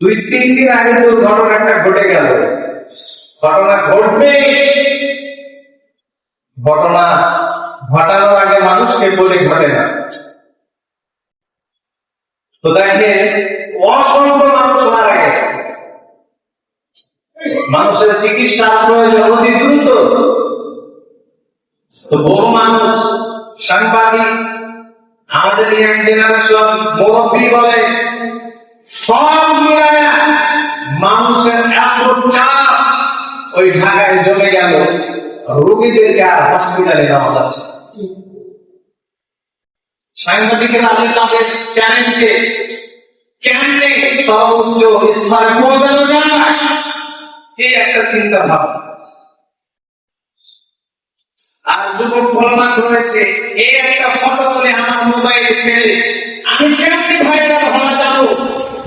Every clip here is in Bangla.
দুই, তিন দিন আগে তো ঘটনাটা ঘটে গেল। ঘটনা ঘটবে। ঘটনা ঘটানোর আগে মানুষকে বলে ঘটে না। তো দেখে অসংখ্য মানুষ মারা গেছে। মানুষের চিকিৎসার প্রয়োজন অতি দ্রুত। তো বহু মানুষ, সাংবাদিক, আমাদের ইয়াং জেনারেশন মুরব্বী বলে, সব মিলায় মানুষের এত চাপ, ওই ঢাকায় জমে গেল রোগীদেরকে আর হসপিটালে নেওয়া যাচ্ছে। সাংবাদিকরা আজ তাদের চ্যানেলকে কেমনে সর্বোচ্চ স্তরে পৌঁছানো যায় এই একটা চিন্তা ভাবনা আর যুবক বলবান রয়েছে এই একটা ফটো বলে আমার মোবাইলে ছেড়ে, আমি কেমনি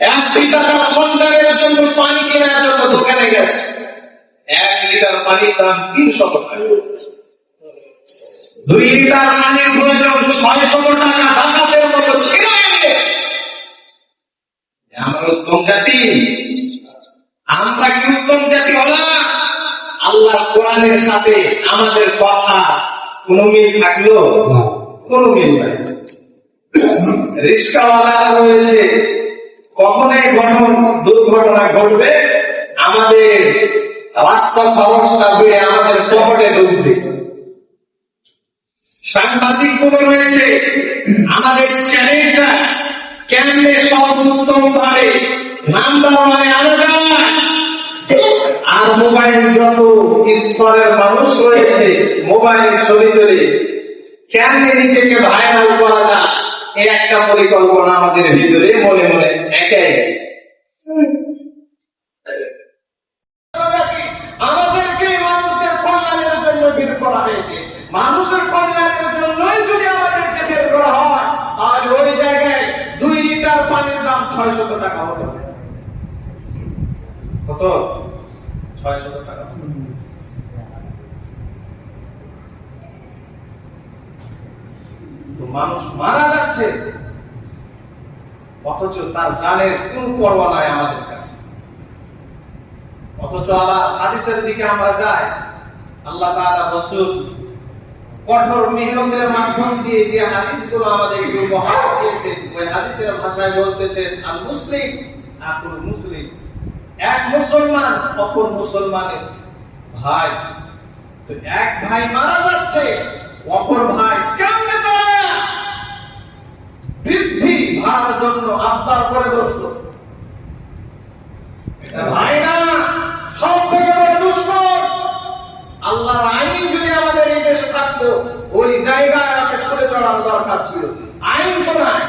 এক টাকার সন্তানের জন্য পানি কেনার জন্য দোকানে গেছে। এক লিটার পানির দাম তিনশো টাকা। দুই লিটার পানির প্রয়োজন ছয়শো টাকা ডাকাতের মতো ছিল আমরা উত্তম জাতি। আমরা কি উত্তম জাতি হলাম আল্লাহ কোরআনের সাথে আমাদের কথা কোন মিল থাকল? কোন মিল নাই। রিস্কাওয়ালারা রয়েছে। কখনোই ঘটন দুর্ঘটনা ঘটবে, আমাদের রাস্তা খরচটা বেড়ে আমাদের পকেটে ঢুকবে সাংবাদিকগুলো রয়েছে, আমাদের চ্যানেলটা কেমনে সর্বোত্তম ভাবে নাম্বার মানে যায় আর মোবাইল যত স্তরের মানুষ রয়েছে, মোবাইল ছবি তুলে কেমনে নিজেকে ভাইরাল করা যায় এই একটা পরিকল্পনা আমাদের ভিতরে মনে মনে একাই আছে আমাদেরকে মানুষদের কল্যাণের জন্য বের করা হয়েছে। মানুষের কল্যাণের জন্যই যদি আমাদেরকে বের করা হয় আর ওই জায়গায় দুই লিটার পানির দাম ছয় শত টাকা হতো কত? ছয় শত টাকা মানুষ মারা যাচ্ছে। অথচ তার জানের কোন পরোয়া নাই আমাদের কাছে। অথচ আবার হাদিসের দিকে আমরা যাই, আল্লাহ তাআলা রাসূল কঠোর মেহনতের মাধ্যম দিয়ে যে হাদিসগুলো আমাদেরকে উপহার দিয়েছেন, ওই হাদিসের ভাষায় বলতেছেন আল মুসলিম আকুল মুসলিম। এক মুসলমান, অপর মুসলমানের ভাই। তো এক ভাই মারা যাচ্ছে, অপর ভাই কেমনে দাঁড়ায় বৃদ্ধি ভাড়ার জন্য আবদার করে বসল এটা সব থেকে বড় দুশ্মন। আল্লাহর আইন যদি আমাদের এই দেশে থাকতো, ওই জায়গায় আমাকে সরে চড়ার দরকার ছিল। আইন তো নাই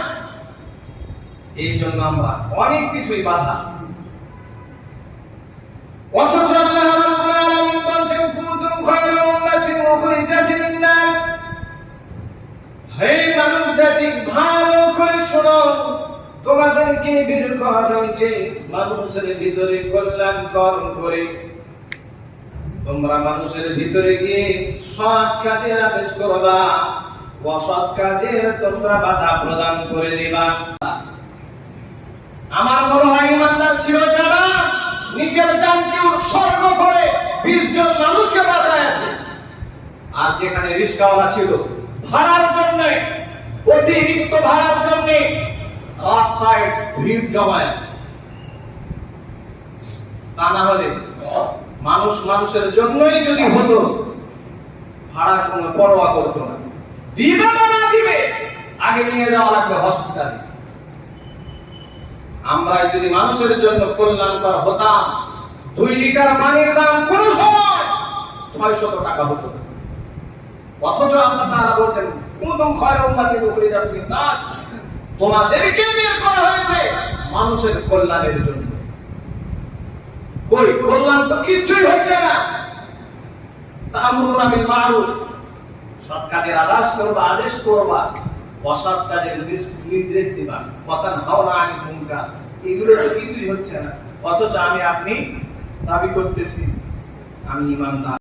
এই জন্য আমরা অনেক কিছুই বাধা। অথচ আল্লাহ রাব্বুল আলামিন বলছেন, কুনতুম খায়রা উম্মাতিন উখরিজাত লিন-নাস। হে মানব জাতি ভালো করে শোনো। তোমাদেরকে বের করা হয়েছে মানুষের ভিতরে কল্যাণ কর করে। তোমরা মানুষের ভিতরে গিয়ে সৎ কাজের আদেশ করবা, অসৎ কাজের তোমরা বাধা প্রদান করে দিবা। আমার মনে হয় ইমানদার ছিল যারা নিজের জানকে উৎসর্গ করে বিশ জন মানুষকে বাঁচায় আছে। আর যেখানে রিস্কাওয়ালা ছিল, ভাড়ার জন্য, অতিরিক্ত ভাড়ার জন্য রাস্তায় ভিড় জমায় আছে। তা না হলে মানুষ মানুষের জন্যই যদি হতো ভাড়ার কোনো পরোয়া করতো না। দিবে না দিবে, আগে নিয়ে যাওয়া লাগবে হসপিটালে আমরা যদি মানুষের জন্য কল্যাণকর হতাম, দুই লিটার পানির দাম কোন সময় ছয় শত টাকা হতো। অথচ আল্লাহ তাআলা বলতেন, কুনতুম খায়রা উখরিজাত লিন-নাস। তোমাদেরকে বের করা হয়েছে মানুষের কল্যাণের জন্য। কই কল্যাণ তো হচ্ছে না। কাজের আদেশ করবা আদেশ করবা, অসৎ কাজের নির্দেশ দিবা। কথা হাও আনি মুনকার এগুলো তো কিছুই হচ্ছে না। অথচ আমি আপনি দাবি করতেছি, আমি ইমানদার।